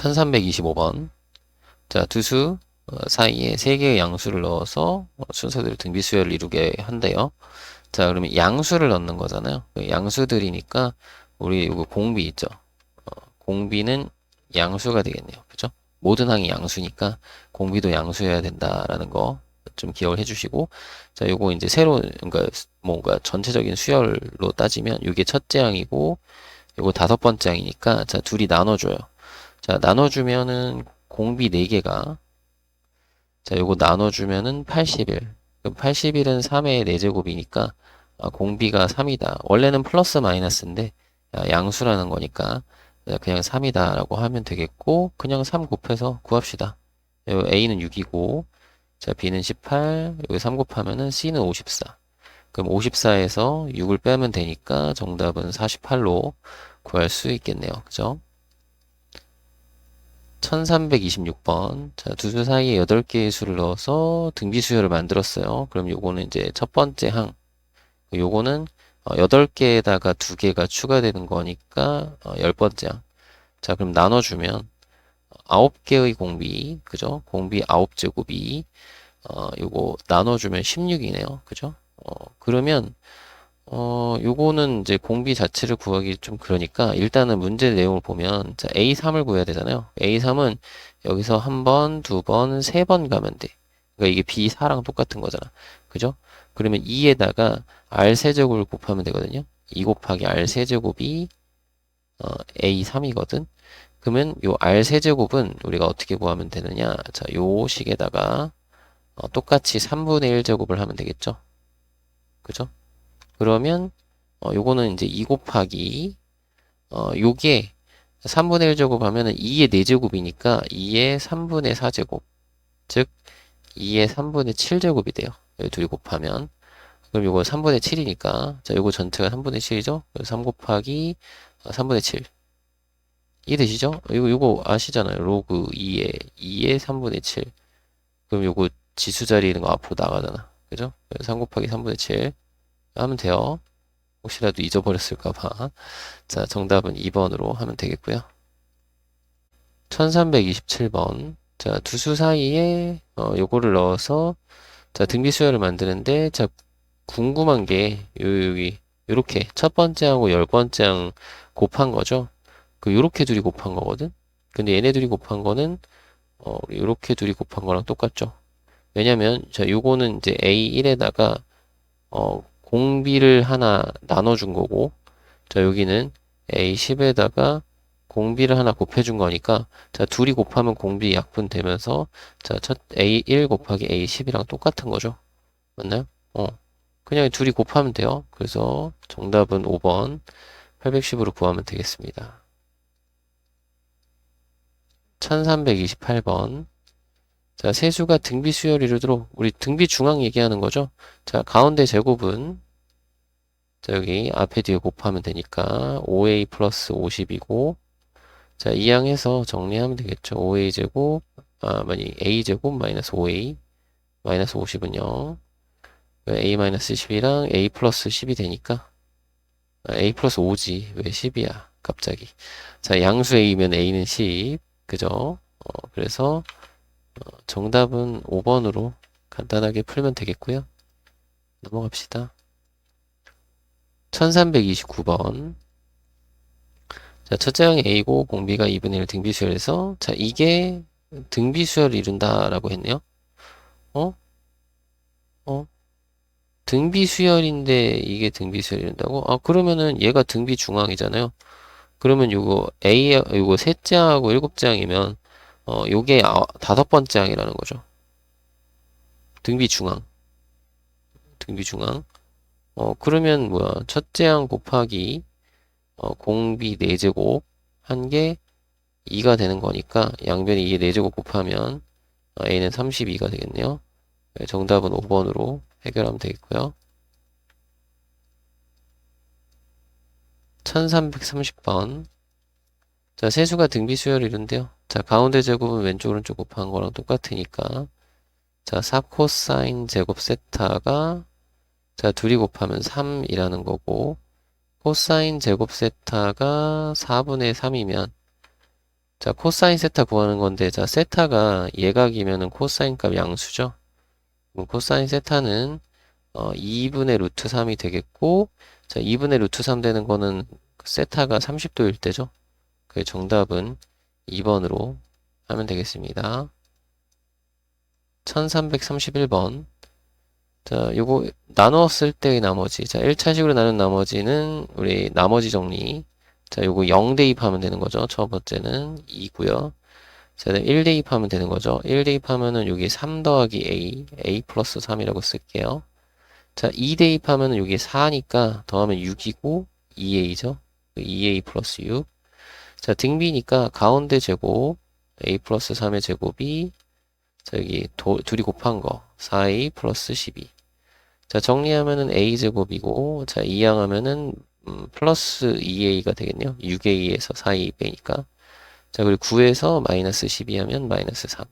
1325번. 자, 두수 어, 사이에 세 개의 양수를 넣어서 어, 순서대로 등비수열을 이루게 한대요. 자, 그러면 양수를 넣는 거잖아요. 그 양수들이니까 우리 이거 공비 있죠. 어, 공비는 양수가 되겠네요. 그죠? 모든 항이 양수니까 공비도 양수여야 된다라는 거 좀 기억을 해주시고 자, 요거 이제 새로 그러니까 뭔가 전체적인 수열로 따지면 이게 첫째 항이고 요거 다섯 번째 항이니까 자, 둘이 나눠줘요. 자, 나눠주면은 공비 4개가 자, 요거 나눠주면은 81. 그럼 81은 3의 4제곱이니까 아, 공비가 3이다. 원래는 플러스 마이너스인데 아, 양수라는 거니까 그냥 3이다 라고 하면 되겠고 그냥 3 곱해서 구합시다. 요 A는 6이고 자 B는 18 여기 3 곱하면은 C는 54 그럼 54에서 6을 빼면 되니까 정답은 48로 구할 수 있겠네요. 그죠? 1326번. 자, 두 수 사이에 8개의 수를 넣어서 등비 수열을 만들었어요. 그럼 요거는 이제 첫 번째 항. 요거는 8개에다가 어, 2개가 추가되는 거니까 10번째 어, 항. 자, 그럼 나눠주면 9개의 공비, 그죠? 공비 9제곱이 어, 요거 나눠주면 16이네요. 그죠? 어, 그러면 어, 요거는 이제 공비 자체를 구하기 좀 그러니까 일단은 문제 내용을 보면 자, A3을 구해야 되잖아요. A3은 여기서 한 번, 두 번, 세 번 가면 돼. 그러니까 이게 B4랑 똑같은 거잖아. 그죠? 그러면 2에다가 R 세제곱을 곱하면 되거든요. 2 곱하기 R 세제곱이 어, A3이거든. 그러면 요 R 세제곱은 우리가 어떻게 구하면 되느냐? 자, 요 식에다가 어, 똑같이 3분의 1제곱을 하면 되겠죠? 그죠? 그러면 어, 요거는 이제 2 곱하기 어, 요게 3분의 1제곱 하면은 2의 4제곱이니까 2의 3분의 4제곱 즉 2의 3분의 7제곱이 돼요. 여기 둘이 곱하면 그럼 요거 3분의 7이니까 자 요거 전체가 3분의 7이죠. 3 곱하기 3분의 어, 7 이해되시죠? 이거 요거 아시잖아요. 로그 2의 2의 3분의 7 그럼 요거 지수 자리 있는 거 앞으로 나가잖아. 그죠? 3 곱하기 3분의 7 하면 돼요. 혹시라도 잊어버렸을까봐. 자, 정답은 2번으로 하면 되겠고요. 1327번. 자, 두 수 사이에 어, 요거를 넣어서 자, 등비 수열을 만드는데 자, 궁금한 게 요, 여기 요렇게 첫 번째 하고 열 번째랑 곱한 거죠. 그 요렇게 둘이 곱한 거거든. 근데 얘네 둘이 곱한 거는 어, 요렇게 둘이 곱한 거랑 똑같죠. 왜냐면 자, 요거는 이제 A1에다가 어, 공비를 하나 나눠준 거고 자 여기는 A10에다가 공비를 하나 곱해준 거니까 자 둘이 곱하면 공비 약분 되면서 자첫 A1 곱하기 A10이랑 똑같은 거죠. 맞나요? 어. 그냥 둘이 곱하면 돼요. 그래서 정답은 5번 810으로 구하면 되겠습니다. 1328번 자, 세수가 등비 수열 이루도록 우리 등비 중앙 얘기하는 거죠. 자, 가운데 제곱은 자, 여기 앞에 뒤에 곱하면 되니까 5a 플러스 50이고 자, 이항해서 정리하면 되겠죠. 5a 제곱 아, 아니 a 제곱 마이너스 5a 마이너스 50은 0 a 마이너스 10이랑 a 플러스 10이 되니까? 아, a 플러스 5지. 왜 10이야? 갑자기. 자 양수 a면 a는 10 그죠? 어, 그래서 어, 정답은 5번으로 간단하게 풀면 되겠고요. 넘어갑시다. 1329번. 자, 첫째 항이 A고 공비가 2분의 1 등비수열에서 자, 이게 등비수열을 이룬다라고 했네요. 어? 어? 등비수열인데 이게 등비수열 이룬다고? 아, 그러면은 얘가 등비중앙이잖아요. 그러면 요거 A, 요거 셋째 항하고 일곱째 항이면 어, 요게 아, 다섯 번째 항이라는 거죠. 등비 중앙. 등비 중앙. 어, 그러면 뭐야. 첫째 항 곱하기 어, 공비 4제곱 한게 2가 되는 거니까 양변이 2에 4제곱 곱하면 어, A는 32가 되겠네요. 네, 정답은 5번으로 해결하면 되겠고요. 1330번 자, 세수가 등비 수열을 이룬대요. 자, 가운데 제곱은 왼쪽 오른쪽 곱한 거랑 똑같으니까 자, 4 코사인 제곱 세타가 자, 둘이 곱하면 3이라는 거고 코사인 제곱 세타가 4분의 3이면 자, 코사인 세타 구하는 건데, 자, 세타가 예각이면은 코사인 값 양수죠? 그럼 코사인 세타는, 어, 2분의 루트 3이 되겠고, 자, 2분의 루트 3 되는 거는 세타가 30도일 때죠? 그 정답은 2번으로 하면 되겠습니다. 1331번. 자, 요거 나누었을 때의 나머지. 자, 1차식으로 나눈 나머지는 우리 나머지 정리. 자, 요거 0 대입하면 되는 거죠. 첫 번째는 2고요. 자, 그다음 1 대입하면 되는 거죠. 1 대입하면은 여기 3 더하기 a, a 플러스 3이라고 쓸게요. 자, 2 대입하면은 여기 4니까 더하면 6이고 2a죠. 2a 플러스 6. 자, 등비니까 가운데 제곱 a 플러스 3의 제곱이 자, 여기 도, 둘이 곱한 거 4a 플러스 12. 자, 정리하면은 a 제곱이고 자, 이항하면은 음, 플러스 2a가 되겠네요. 6a에서 4a 빼니까. 자, 그리고 9에서 마이너스 12 하면 마이너스 3.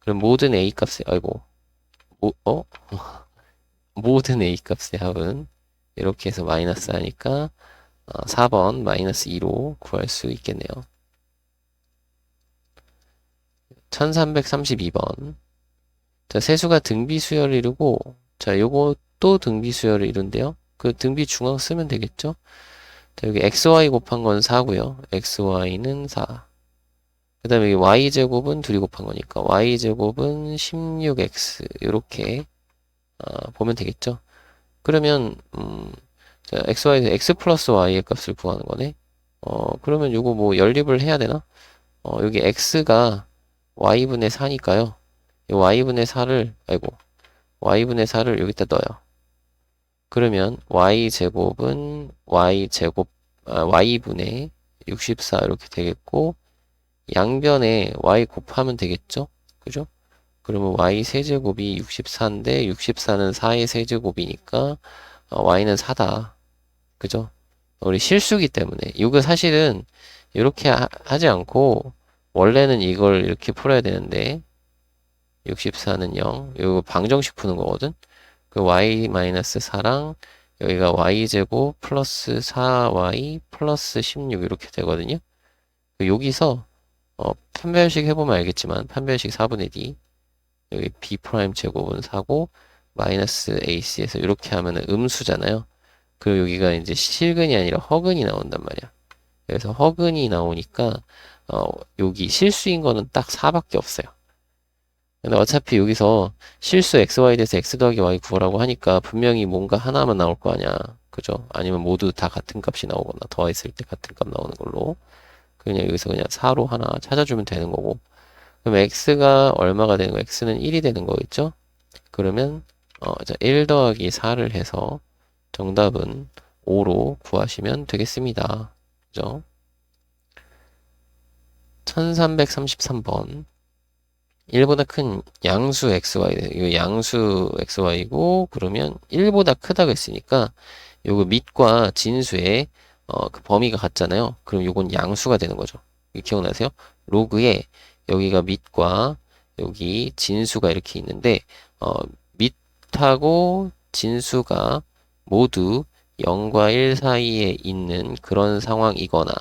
그럼 모든 a 값의 아이고. 모, 어? 모든 a 값의 합은 이렇게 해서 마이너스 하니까 어, 4번 마이너스 2로 구할 수 있겠네요. 1332번. 자, 세수가 등비 수열을 이루고, 자, 요것도 등비 수열을 이룬대요. 그 등비 중앙 쓰면 되겠죠? 자, 여기 xy 곱한 건 4고요. xy는 4. 그 다음에 여기 y제곱은 둘이 곱한 거니까 y제곱은 16x 이렇게 아, 보면 되겠죠? 그러면 음, 자, xy에서 x 플러스 y의 값을 구하는 거네. 어, 그러면 요거 뭐 연립을 해야 되나? 어, 여기 x가 y분의 4니까요. 이 y분의 4를, 아이고, y분의 4를 여기다 넣어요. 그러면 y제곱은 y제곱, 아, y분의 64 이렇게 되겠고, 양변에 y 곱하면 되겠죠? 그죠? 그러면 y 세제곱이 64인데, 64는 4의 세제곱이니까, 어, y는 4다. 그죠? 우리 실수기 때문에. 이거 사실은 이렇게 하, 하지 않고, 원래는 이걸 이렇게 풀어야 되는데 64는 0 이거 방정식 푸는 거거든 그 y-4랑 여기가 y제곱 플러스 4y 플러스 16 이렇게 되거든요 그 여기서 어, 판별식 해보면 알겠지만 판별식 4분의 d 여기 b 프라임 제곱은 4고 마이너스 ac에서 이렇게 하면은 음수잖아요 그리고 여기가 이제 실근이 아니라 허근이 나온단 말이야 그래서 허근이 나오니까 어, 여기 실수인 거는 딱 4밖에 없어요. 근데 어차피 여기서 실수 xy 대해서 x 더하기 y 구하라고 하니까 분명히 뭔가 하나만 나올 거 아니야. 그죠? 아니면 모두 다 같은 값이 나오거나 더했을 때 같은 값 나오는 걸로. 그냥 여기서 그냥 4로 하나 찾아주면 되는 거고. 그럼 x가 얼마가 되는 거? x는 1이 되는 거겠죠? 그러면 어, 자, 1 더하기 4를 해서 정답은 5로 구하시면 되겠습니다. 그죠? 1333번 1보다 큰 양수 xy 이거 양수 xy고 그러면 1보다 크다고 했으니까 요거 밑과 진수의 어, 그 범위가 같잖아요. 그럼 요건 양수가 되는 거죠. 기억나세요? 로그에 여기가 밑과 여기 진수가 이렇게 있는데 어, 밑하고 진수가 모두 0과 1 사이에 있는 그런 상황이거나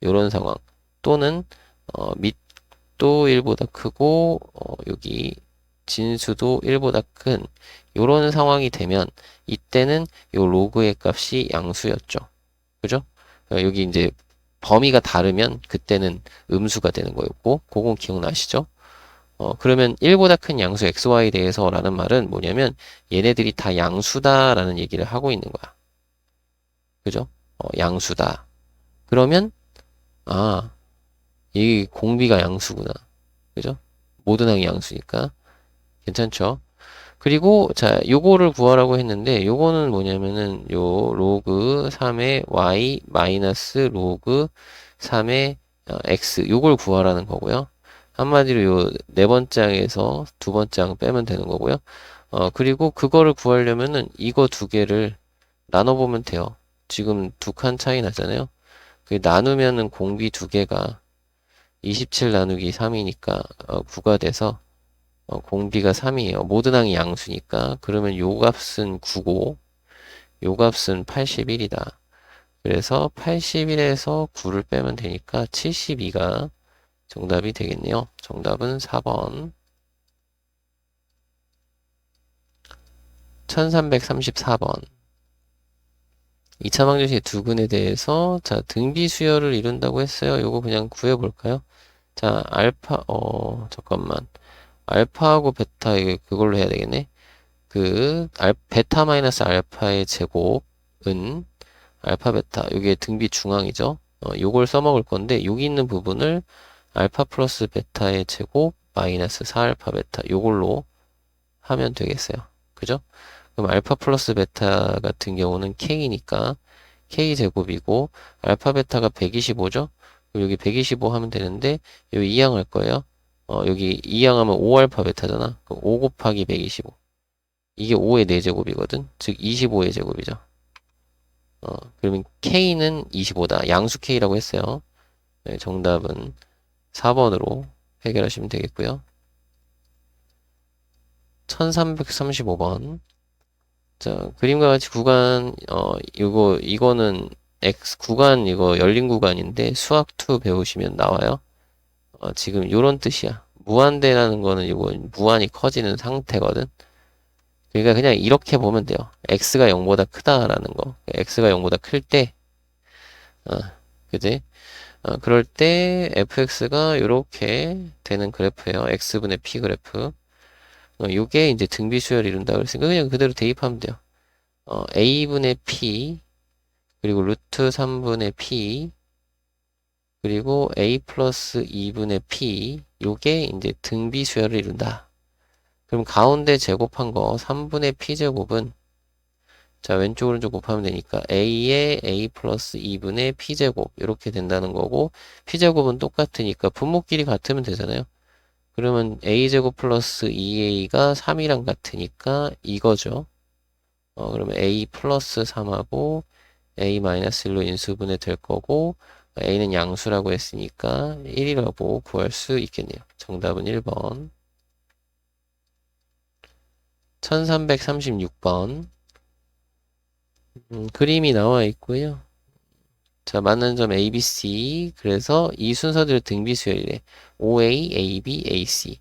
이런 상황 또는 어, 밑도 1보다 크고 어, 여기 진수도 1보다 큰 이런 상황이 되면 이때는 요 로그의 값이 양수였죠. 그죠? 어, 여기 이제 범위가 다르면 그때는 음수가 되는 거였고 그건 기억나시죠? 어, 그러면 1보다 큰 양수 xy에 대해서 라는 말은 뭐냐면 얘네들이 다 양수다라는 얘기를 하고 있는 거야. 그죠? 어, 양수다. 그러면 아, 이 공비가 양수구나. 그죠? 모든 항이 양수니까. 괜찮죠? 그리고 자, 요거를 구하라고 했는데 요거는 뭐냐면은 요 로그 3의 y 마이너스 로그 3의 어, x 요걸 구하라는 거고요. 한마디로 요 네 번째 항에서 두 번째 항 빼면 되는 거고요. 어, 그리고 그거를 구하려면은 이거 두 개를 나눠보면 돼요. 지금 두 칸 차이 나잖아요. 그 나누면은 공비 두 개가 27 나누기 3이니까 어, 9가 돼서 어, 공비가 3이에요. 모든 항이 양수니까 그러면 요 값은 9고 요 값은 81이다. 그래서 81에서 9를 빼면 되니까 72가 정답이 되겠네요. 정답은 4번. 1334번. 2차 방정식의 두근에 대해서 자 등비 수열을 이룬다고 했어요. 요거 그냥 구해 볼까요? 자 알파 어 잠깐만 알파하고 베타 이거 그걸로 해야 되겠네. 그 알, 베타 마이너스 알파의 제곱은 알파 베타 이게 등비 중앙이죠. 어, 요걸 써먹을 건데 여기 있는 부분을 알파 플러스 베타의 제곱 마이너스 4알파 베타 요걸로 하면 되겠어요. 그죠? 그럼 알파 플러스 베타 같은 경우는 k니까 k 제곱이고 알파 베타가 125죠? 여기 125 하면 되는데 여기 2항 할 거예요. 어, 여기 2항 하면 5알파 베타잖아. 그럼 5 곱하기 125. 이게 5의 4제곱이거든. 즉 25의 제곱이죠. 어, 그러면 k는 25다. 양수 k라고 했어요. 네, 정답은 4번으로 해결하시면 되겠고요. 1335번. 자, 그림과 같이 구간, 어, 이거, 이거는 X 구간, 이거 열린 구간인데 수학 2 배우시면 나와요. 어, 지금 요런 뜻이야. 무한대라는 거는 이거 무한이 커지는 상태거든. 그러니까 그냥 이렇게 보면 돼요. x가 0보다 크다라는 거. x가 0보다 클 때, 어, 그지? 어, 그럴 때 fx가 이렇게 되는 그래프예요. x분의 p 그래프. 어, 요게 이제 등비 수열 이룬다 그랬으니까 그냥 그대로 대입하면 돼요. 어, a분의 p 그리고 루트 3분의 p 그리고 a 플러스 2분의 p 요게 이제 등비 수열을 이룬다. 그럼 가운데 제곱한 거 3분의 p제곱은 자 왼쪽 오른쪽 곱하면 되니까 a의 a 플러스 2분의 p제곱 이렇게 된다는 거고 p제곱은 똑같으니까 분모끼리 같으면 되잖아요. 그러면 a제곱 플러스 2a가 3이랑 같으니까 이거죠. 어, 그러면 a 플러스 3하고 a 마이너스 1로 인수분해 될 거고 a는 양수라고 했으니까 1이라고 구할 수 있겠네요. 정답은 1번. 1336번 음, 그림이 나와 있고요. 자, 맞는 점 A, B, C. 그래서 이 순서대로 등비 수열이래. OA, AB, AC.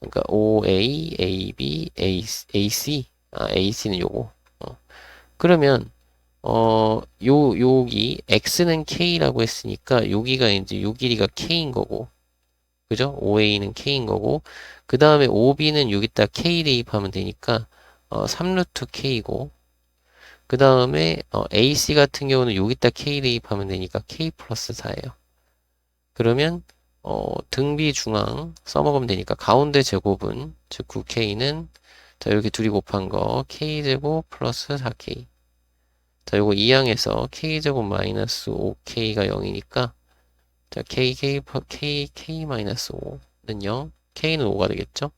그러니까 OA, AB, AC. 아, AC는 요거. 어. 그러면 어, 요 여기 X는 K라고 했으니까 여기가 이제 요 길이가 K인 거고. 그죠? OA는 K인 거고. 그 다음에 OB는 여기다 K 대입하면 되니까 어, 3루트 K고. 그 다음에 어, AC 같은 경우는 여기다 K 대입하면 되니까 K 플러스 4예요. 그러면 어, 등비 중앙 써먹으면 되니까 가운데 제곱은 즉 9K는 자 이렇게 둘이 곱한 거 K제곱 플러스 4K 자 요거 2항에서 K제곱 마이너스 5K가 0이니까 자 K, K, K, K 마이너스 5는 0 K는 5가 되겠죠?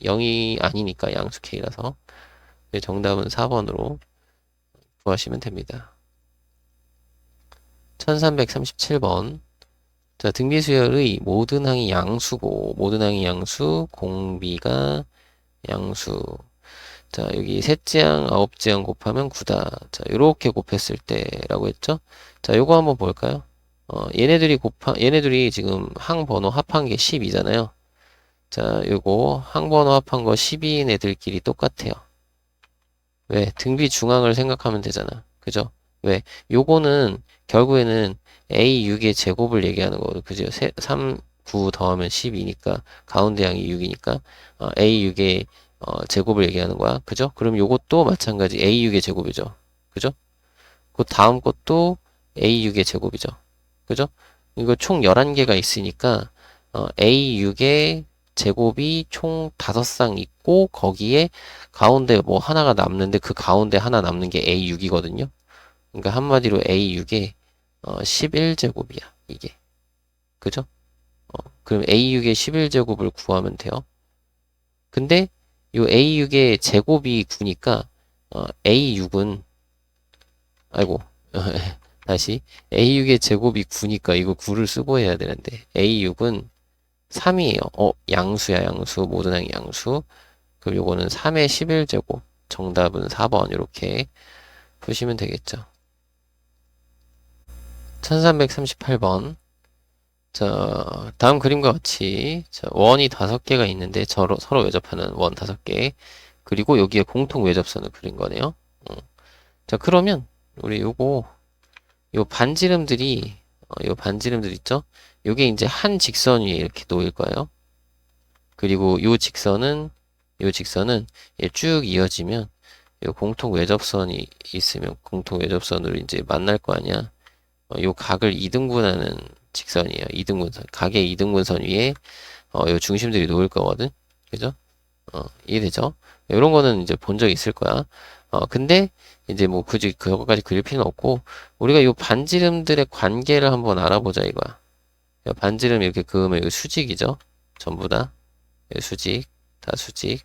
0이 아니니까 양수 K라서 정답은 4번으로 구하시면 됩니다. 1337번 자, 등비수열의 모든 항이 양수고 모든 항이 양수, 공비가 양수 자, 여기 셋째 항, 아홉째 항 곱하면 9다. 자, 이렇게 곱했을 때 라고 했죠? 자, 요거 한번 볼까요? 어, 얘네들이 곱하, 얘네들이 지금 항 번호 합한 게 12잖아요. 자, 요거 항 번호 합한 거 12인 애들끼리 똑같아요. 왜? 등비 중앙을 생각하면 되잖아. 그죠? 왜? 요거는 결국에는 A6의 제곱을 얘기하는 거거든. 그죠? 3, 9 더하면 12니까 가운데 양이 6이니까 어, A6의 어, 제곱을 얘기하는 거야. 그죠? 그럼 요것도 마찬가지 A6의 제곱이죠. 그죠? 그 다음 것도 A6의 제곱이죠. 그죠? 이거 총 11개가 있으니까 어, A6의 제곱이 총 5쌍 있고 거기에 가운데 뭐 하나가 남는데 그 가운데 하나 남는 게 A6이거든요. 그러니까 한마디로 A6의 어, 11제곱이야. 이게. 그죠? 어, 그럼 A6의 11제곱을 구하면 돼요. 근데 이 A6의 제곱이 9니까 어, A6은 아이고 다시 A6의 제곱이 9니까 이거 9를 쓰고 해야 되는데 A6은 3이에요. 어, 양수야, 양수. 모든 항이 양수. 그럼 요거는 3의 11제곱. 정답은 4번. 이렇게 푸시면 되겠죠. 1338번. 자, 다음 그림과 같이 자, 원이 다섯 개가 있는데 서로, 서로 외접하는 원 다섯 개 그리고 여기에 공통 외접선을 그린 거네요. 어. 자, 그러면 우리 요거 요 반지름들이 어, 요 반지름들 있죠? 요게 이제 한 직선 위에 이렇게 놓일 거예요. 그리고 요 직선은 요 직선은 얘쭉 이어지면 요 공통 외접선이 있으면 공통 외접선으로 이제 만날 거 아니야. 어, 요 각을 이등분하는 직선이에요. 이등분선. 각의 이등분선 위에 어, 요 중심들이 놓일 거거든. 그죠? 어, 이해되죠? 이런 거는 이제 본 적 있을 거야. 어, 근데 이제 뭐 굳이 그거까지 그릴 필요는 없고 우리가 요 반지름들의 관계를 한번 알아보자 이거야. 요 반지름 이렇게 그으면 이거 수직이죠? 전부 다. 요 수직, 다 수직.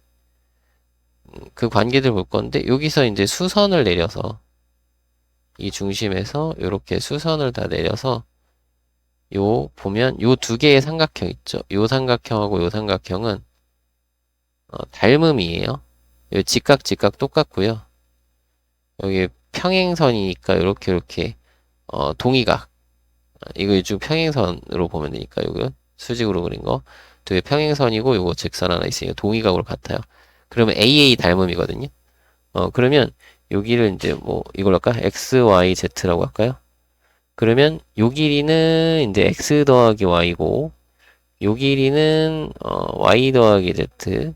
음, 그 관계들 볼 건데 여기서 이제 수선을 내려서 이 중심에서 이렇게 수선을 다 내려서 요 보면 요 두 개의 삼각형 있죠. 요 삼각형하고 요 삼각형은 어, 닮음이에요. 요 직각 직각 똑같고요. 여기 평행선이니까 이렇게 이렇게 어, 동의각 이거 이쪽 평행선으로 보면 되니까 이거 수직으로 그린 거 두 개 평행선이고 요거 직선 하나 있으니까 동의각으로 같아요. 그러면 AA 닮음이거든요. 어 그러면 여기를 이제 뭐 이걸로 할까? X, Y, Z라고 할까요? 그러면 요 길이는 이제 X 더하기 Y고 요 길이는 어, Y 더하기 Z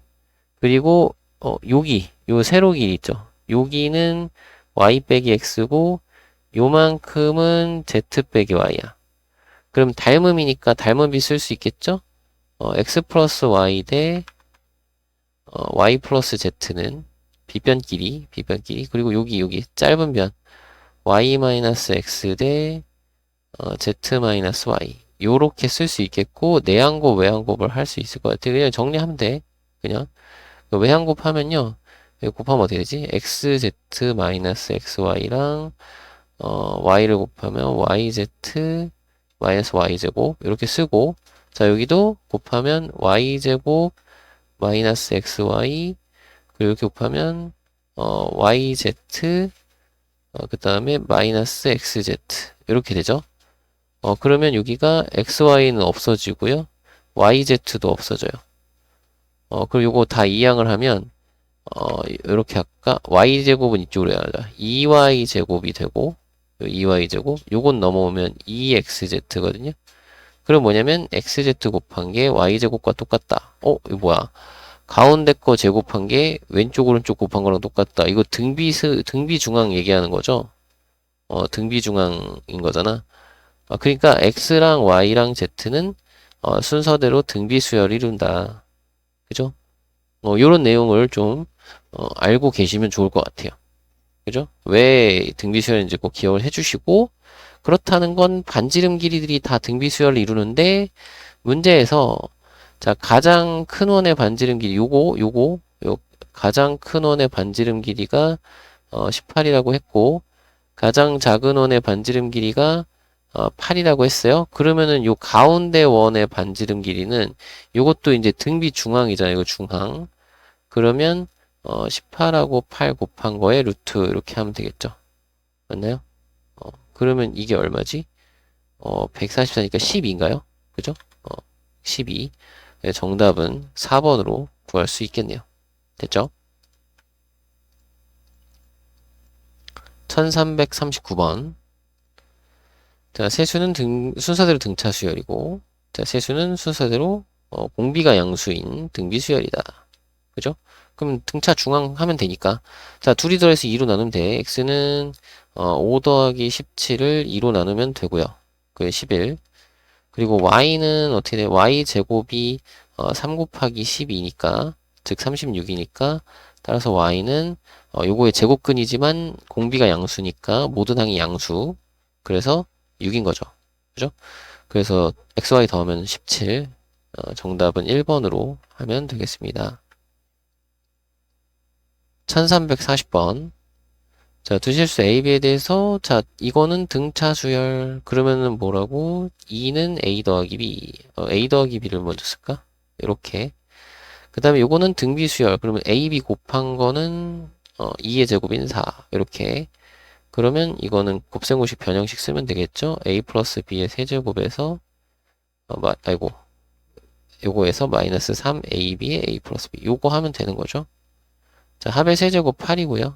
그리고 어, 여기 요 세로 길이 있죠. 여기는 Y 빼기 X고 요만큼은 Z 빼기 Y야. 그럼 닮음이니까 닮음비 쓸수 있겠죠? 어, X 플러스 Y 대 어, Y 플러스 Z는 빗변 길이 그리고 여기 여기 짧은 변 Y 마이너스 X 대 어, Z 마이너스 Y 요렇게 쓸 수 있겠고 내항곱 외항곱을 할 수 있을 것 같아요. 그냥 정리하면 돼. 그냥 외항곱 하면요. 곱하면 어떻게 되지? XZ 마이너스 XY랑 어, Y를 곱하면 YZ 마이너스 Y제곱 이렇게 쓰고 자 여기도 곱하면 Y제곱 마이너스 XY 그리고 이렇게 곱하면 어, YZ 어, 그 다음에 마이너스 XZ 이렇게 되죠. 어, 그러면 여기가 XY는 없어지고요. YZ도 없어져요. 어, 그리고 요거 다 이항을 하면 어, 이렇게 할까? Y제곱은 이쪽으로 해야 하자. 2Y제곱이 되고 2Y제곱 요건 넘어오면 2XZ거든요. 그럼 뭐냐면 XZ 곱한 게 Y제곱과 똑같다. 어? 이거 뭐야? 가운데 거 제곱한 게 왼쪽 오른쪽 곱한 거랑 똑같다. 이거 등비스 등비 중앙 얘기하는 거죠? 어, 등비 중앙인 거잖아. 아, 그러니까 X랑 Y랑 Z는 어, 순서대로 등비 수열을 이룬다. 그죠? 어, 요런 내용을 좀 어, 알고 계시면 좋을 것 같아요. 그죠? 왜 등비 수열인지 꼭 기억을 해주시고 그렇다는 건 반지름 길이들이 다 등비 수열을 이루는데 문제에서 자 가장 큰 원의 반지름 길이 요거 요거 요 가장 큰 원의 반지름 길이가 어, 18이라고 했고 가장 작은 원의 반지름 길이가 어, 8이라고 했어요. 그러면은 요 가운데 원의 반지름 길이는 요것도 이제 등비 중앙이잖아요. 이거 중앙. 그러면 어, 18하고 8 곱한 거에 루트 이렇게 하면 되겠죠. 맞나요? 어, 그러면 이게 얼마지? 어, 144니까 12인가요? 그죠? 어, 12. 네, 정답은 4번으로 구할 수 있겠네요. 됐죠? 1339번. 자, 세수는 등, 순서대로 등차 수열이고, 자, 세수는 순서대로 어, 공비가 양수인 등비 수열이다. 그죠? 그럼 등차 중앙 하면 되니까. 자, 둘이 더해서 2로 나누면 돼. x는 어, 5 더하기 17을 2로 나누면 되고요. 그게 11. 그리고 y는 어떻게 돼? y 제곱이 어, 3 곱하기 12니까, 즉 36이니까, 따라서 y는 어, 요거의 제곱근이지만 공비가 양수니까 모든 항이 양수. 그래서 6인 거죠. 그죠? 그래서 xy 더하면 17. 어, 정답은 1번으로 하면 되겠습니다. 1340번. 자, 두실수 AB에 대해서, 자, 이거는 등차 수열. 그러면은 뭐라고? 2는 A 더하기 B. 어, A 더하기 B를 먼저 쓸까? 이렇게. 그 다음에 요거는 등비 수열. 그러면 AB 곱한 거는, 어, 2의 제곱인 4. 이렇게. 그러면 이거는 곱셈고식 변형식 쓰면 되겠죠? A 플러스 B의 세제곱에서, 어, 마, 아이고. 요거에서 마이너스 3ab에 a 플러스 b. 요거 하면 되는 거죠. 자, 합의 세제곱 8이고요.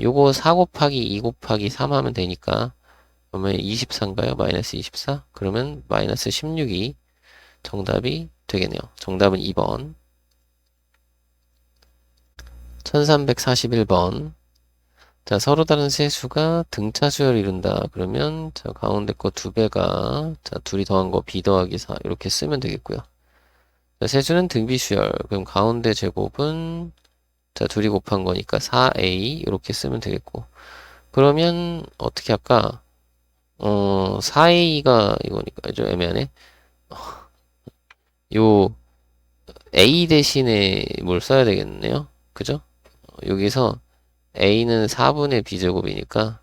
요거 4 곱하기 2 곱하기 3 하면 되니까 그러면 24인가요? 마이너스 24? 그러면 마이너스 16이 정답이 되겠네요. 정답은 2번. 1341번. 자, 서로 다른 세수가 등차 수열을 이룬다. 그러면, 자, 가운데 거 두 배가, 자, 둘이 더한 거 b 더하기 4. 이렇게 쓰면 되겠고요. 자, 세수는 등비 수열. 그럼 가운데 제곱은, 자, 둘이 곱한 거니까 4a. 이렇게 쓰면 되겠고. 그러면, 어떻게 할까? 어, 4a가 이거니까, 좀 애매하네. 요, a 대신에 뭘 써야 되겠네요. 그죠? 어, 여기서 a는 4분의 b제곱이니까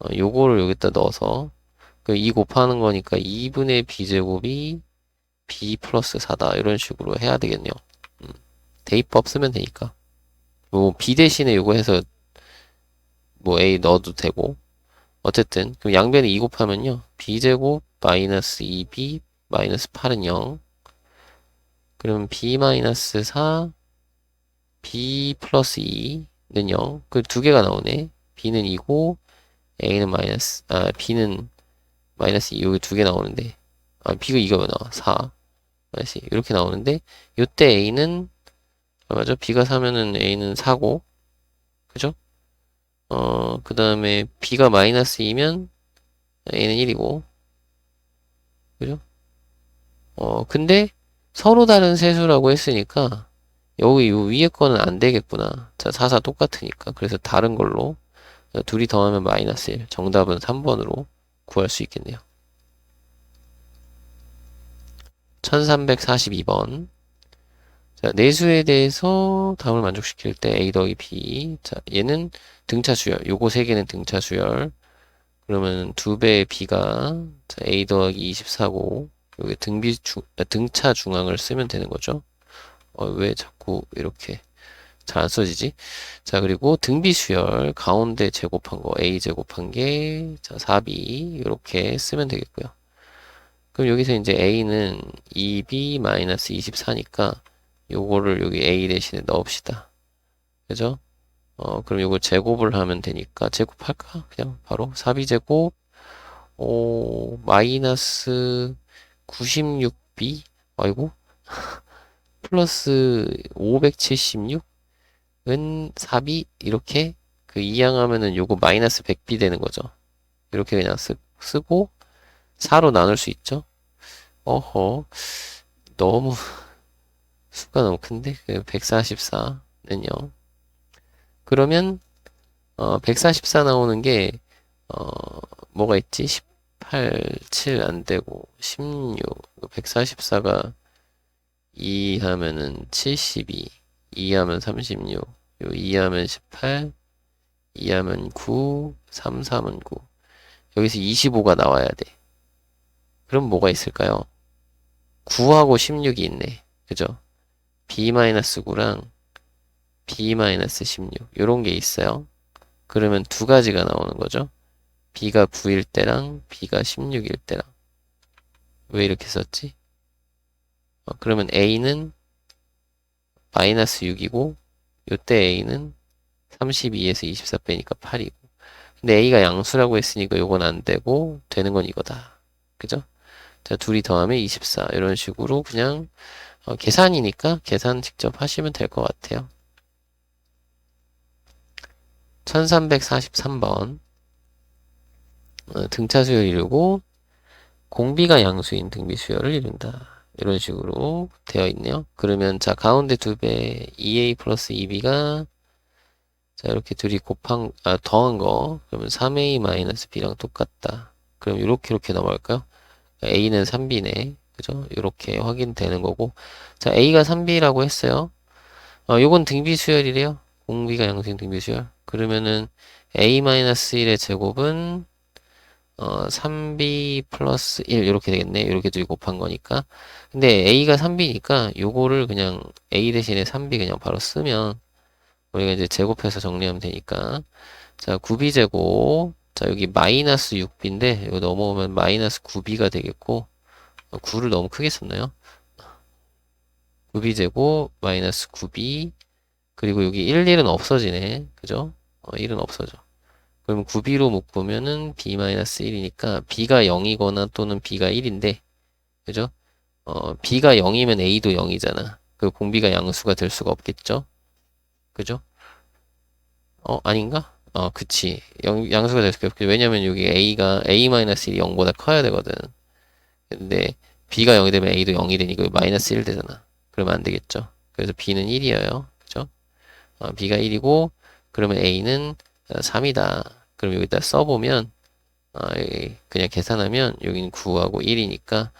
어, 요거를 여기다 넣어서 그 2 곱하는 거니까 2분의 b제곱이 b 플러스 4다 이런 식으로 해야 되겠네요. 음, 대입법 쓰면 되니까 뭐 b 대신에 요거 해서 뭐 a 넣어도 되고. 어쨌든 그럼 양변에 2 곱하면요. B제곱 마이너스 2b 마이너스 8은 0 그러면 b 마이너스 4 b 플러스 2는 0. 그 두 개가 나오네. b는 2고 a는 마이너스 아 b는 마이너스 2 여기 두 개 나오는데. 아 b가 2가 왜 나와? 4 마이너스 2 이렇게 나오는데 요때 a는 얼마죠? b가 4면은 a는 4고 그죠? 어 그 다음에 b가 마이너스 2면 a는 1이고 그죠? 어 근데 서로 다른 세수라고 했으니까 여기 요 위에 거는 안 되겠구나. 자, 4, 4 똑같으니까. 그래서 다른 걸로 둘이 더하면 마이너스 1. 정답은 3번으로 구할 수 있겠네요. 1342번. 자, 내수에 대해서 답을 만족시킬 때 A 더하기 B. 자, 얘는 등차 수열. 요거 세 개는 등차 수열. 그러면 두 배의 B가 자, A 더하기 24고 여기 등비 중, 아, 등차 중앙을 쓰면 되는 거죠. 어, 왜 자꾸 이렇게 잘 안 써지지? 자, 그리고 등비 수열 가운데 제곱한 거 a 제곱한 게 자, 4b 이렇게 쓰면 되겠고요. 그럼 여기서 이제 a는 2b 24니까 요거를 여기 a 대신에 넣읍시다. 그죠? 어, 그럼 요걸 제곱을 하면 되니까 제곱할까? 그냥 바로 4b 제곱 오, 마이너스 96b 아이고 플러스 576은 4비 이렇게 그 이항하면은 요거 마이너스 100비 되는 거죠. 이렇게 그냥 쓰, 쓰고 4로 나눌 수 있죠. 어허 너무 수가 너무 큰데 144는요. 그러면 어, 144 나오는 게 어, 뭐가 있지? 18, 7 안 되고 16, 144가 2 하면은 72, 2 하면 36, 요 2 하면 18, 2 하면 9, 3, 3은 9. 여기서 25가 나와야 돼. 그럼 뭐가 있을까요? 9하고 16이 있네. 그죠? B-9랑 b-16 요런 게 있어요. 그러면 두 가지가 나오는 거죠. b가 9일 때랑 b가 16일 때랑 왜 이렇게 썼지? 어, 그러면 a는 마이너스 6이고 요때 a는 32에서 24 빼니까 8이고 근데 a가 양수라고 했으니까 요건 안 되고 되는 건 이거다. 그죠? 자, 둘이 더하면 24 이런 식으로 그냥 어, 계산이니까 계산 직접 하시면 될 것 같아요. 1343번 어, 등차 수열 이루고 공비가 양수인 등비 수열을 이룬다. 이런 식으로 되어 있네요. 그러면 자 가운데 두 배 2a 플러스 2b가 자 이렇게 둘이 곱한 아 더한 거 그러면 3a 마이너스 b랑 똑같다. 그럼 이렇게 이렇게 넘어갈까요? a는 3b네. 그죠? 이렇게 확인되는 거고 자 a가 3b라고 했어요. 어 요건 등비 수열이래요. 공비가 양수인 등비 수열. 그러면은 a 마이너스 1의 제곱은 어, 3b 플러스 1 이렇게 되겠네. 이렇게 둘이 곱한 거니까. 근데 a가 3b니까 요거를 그냥 a 대신에 3b 그냥 바로 쓰면 우리가 이제 제곱해서 정리하면 되니까 자 9b 제곱 자 여기 마이너스 6b인데 이거 넘어오면 마이너스 9b가 되겠고 9를 너무 크게 썼나요? 9b제곱 마이너스 9b 그리고 여기 1, 1은 없어지네. 그죠? 어, 1은 없어져. 그럼 9b로 묶으면은 b-1이니까 b가 0이거나 또는 b가 1인데 그죠? 어, b가 0이면 a도 0이잖아. 그 공비가 양수가 될 수가 없겠죠? 그죠? 어, 아닌가? 어, 그치. 양, 양수가 될 수가 없겠죠. 왜냐면 여기 a가 a-1이 0보다 커야 되거든. 근데 b가 0이 되면 a도 0이 되니까 마이너스 1 되잖아. 그러면 안 되겠죠. 그래서 b는 1이에요. 그죠? 어, b가 1이고 그러면 a는 3이다. 그럼 여기다 써보면 어, 그냥 계산하면 여기는 9하고 1이니까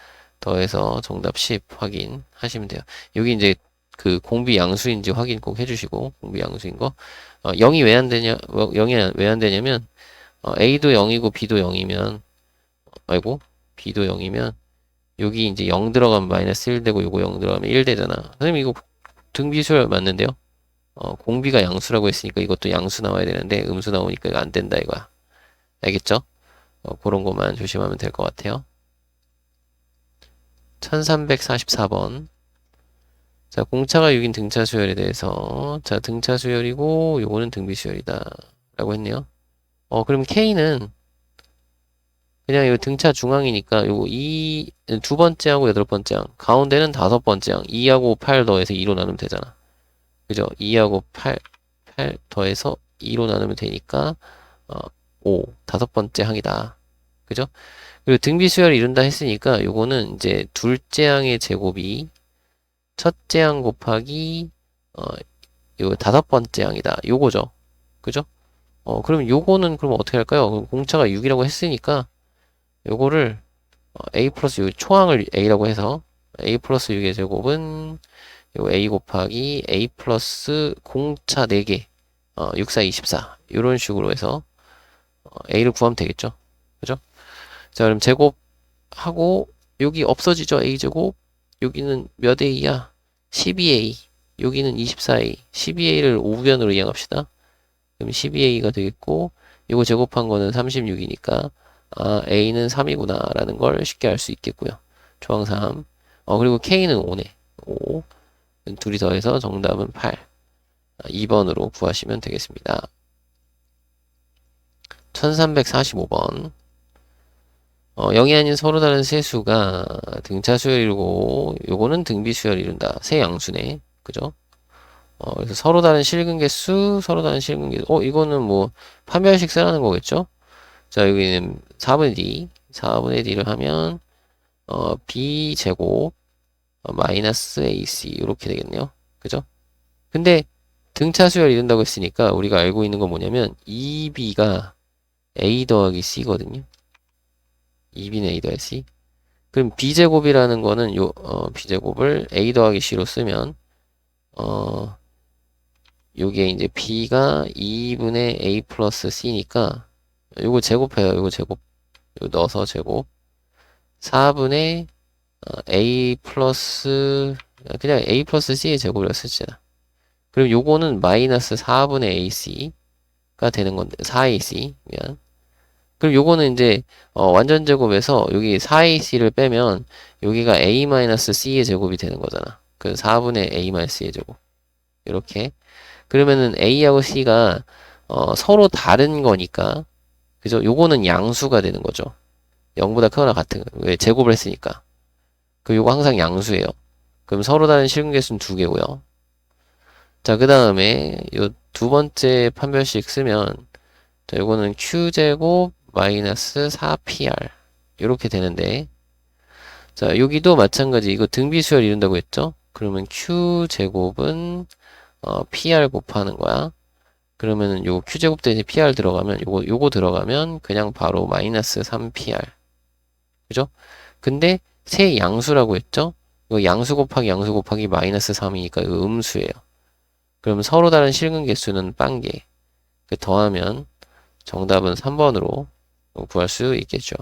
더해서 정답 10 확인하시면 돼요. 여기 이제 그 공비 양수인지 확인 꼭 해주시고 공비 양수인 거 어, 0이 왜 안 되냐 0이 왜 안 되냐면 어, A도 0이고 B도 0이면 아이고 B도 0이면 여기 이제 0 들어가면 마이너스 1 되고 요거 0 들어가면 1 되잖아. 선생님 이거 등비수열 맞는데요? 어, 공비가 양수라고 했으니까 이것도 양수 나와야 되는데 음수 나오니까 이거 안 된다 이거야. 알겠죠? 어, 그런 것만 조심하면 될 것 같아요. 1344번. 자, 공차가 6인 등차 수열에 대해서 자, 등차 수열이고 요거는 등비 수열이다. 라고 했네요. 어, 그럼 K는 그냥 이 등차 중앙이니까 요거 2, 두 번째 하고 여덟 번째 항, 가운데는 다섯 번째 항, 2하고 8 더해서 2로 나누면 되잖아. 그죠? 2하고 8, 8 더해서 2로 나누면 되니까 어, 5, 다섯 번째 항이다. 그죠? 그리고 등비수열을 이룬다 했으니까 요거는 이제 둘째 항의 제곱이 첫째 항 곱하기 어, 요 다섯 번째 항이다. 요거죠. 그죠? 어, 그럼 요거는 그럼 어떻게 할까요? 공차가 6이라고 했으니까 요거를 어, a 플러스 요 초항을 a라고 해서 a 플러스 6의 제곱은 요 a 곱하기 a 플러스 공차 4개 어, 6, 4, 24 이런 식으로 해서 어, a를 구하면 되겠죠? 그죠? 자 그럼 제곱하고 여기 없어지죠? A 제곱? 여기는 몇 a야? 12a 여기는 24a 12a를 5변으로 이행합시다. 그럼 12a가 되겠고 이거 제곱한 거는 36이니까 아 a는 3이구나 라는 걸 쉽게 알 수 있겠고요 조항 3 어, 그리고 k는 5네 5 둘이 더해서 정답은 8. 2번으로 아, 구하시면 되겠습니다. 1345번. 어, 0이 아닌 서로 다른 세 수가 등차 수열이고 요거는 등비 수열을 이룬다. 세 양수네. 그죠? 어, 그래서 서로 다른 실근계수, 서로 다른 실근계수. 어, 이거는 뭐 판별식 쓰라는 거겠죠? 자, 여기는 4분의 d. 4분의 d를 하면 어, b 제곱 어, 마이너스 AC 이렇게 되겠네요. 그죠? 근데 등차 수열 이룬다고 했으니까 우리가 알고 있는 건 뭐냐면 2B가 A 더하기 C거든요. 2B는 A 더하기 C. 그럼 B제곱이라는 거는 요 어, B제곱을 A 더하기 C로 쓰면 어 요게 이제 B가 2분의 A 플러스 C니까 요거 제곱해요. 요거 제곱. 요 넣어서 제곱. 4분의 어, a 플러스 그냥 a 플러스 c의 제곱이라 쓰자. 그럼 요거는 마이너스 4분의 ac가 되는 건데 4ac 미안. 그럼 요거는 이제 어, 완전 제곱에서 여기 4ac를 빼면 여기가 a 마이너스 c의 제곱이 되는 거잖아. 그 4분의 a 마이너스 c의 제곱. 이렇게 그러면은 a하고 c가 어, 서로 다른 거니까 그죠? 요거는 양수가 되는 거죠. 0보다 크거나 같은 거. 왜 제곱을 했으니까. 그 요거 항상 양수예요. 그럼 서로 다른 실근계수는 두 개고요. 자, 그 다음에 요 두 번째 판별식 쓰면 자, 요거는 q제곱 마이너스 4pr 이렇게 되는데 자, 여기도 마찬가지 이거 등비수열 이룬다고 했죠? 그러면 q제곱은 어, pr 곱하는 거야. 그러면은 요 q제곱 대신 pr 들어가면 요거 요거 들어가면 그냥 바로 마이너스 3pr. 그죠? 근데 세 양수라고 했죠? 이거 양수 곱하기 양수 곱하기 마이너스 3이니까 이거 음수예요. 그럼 서로 다른 실근 개수는 빵개. 그 더하면 정답은 3번으로 구할 수 있겠죠.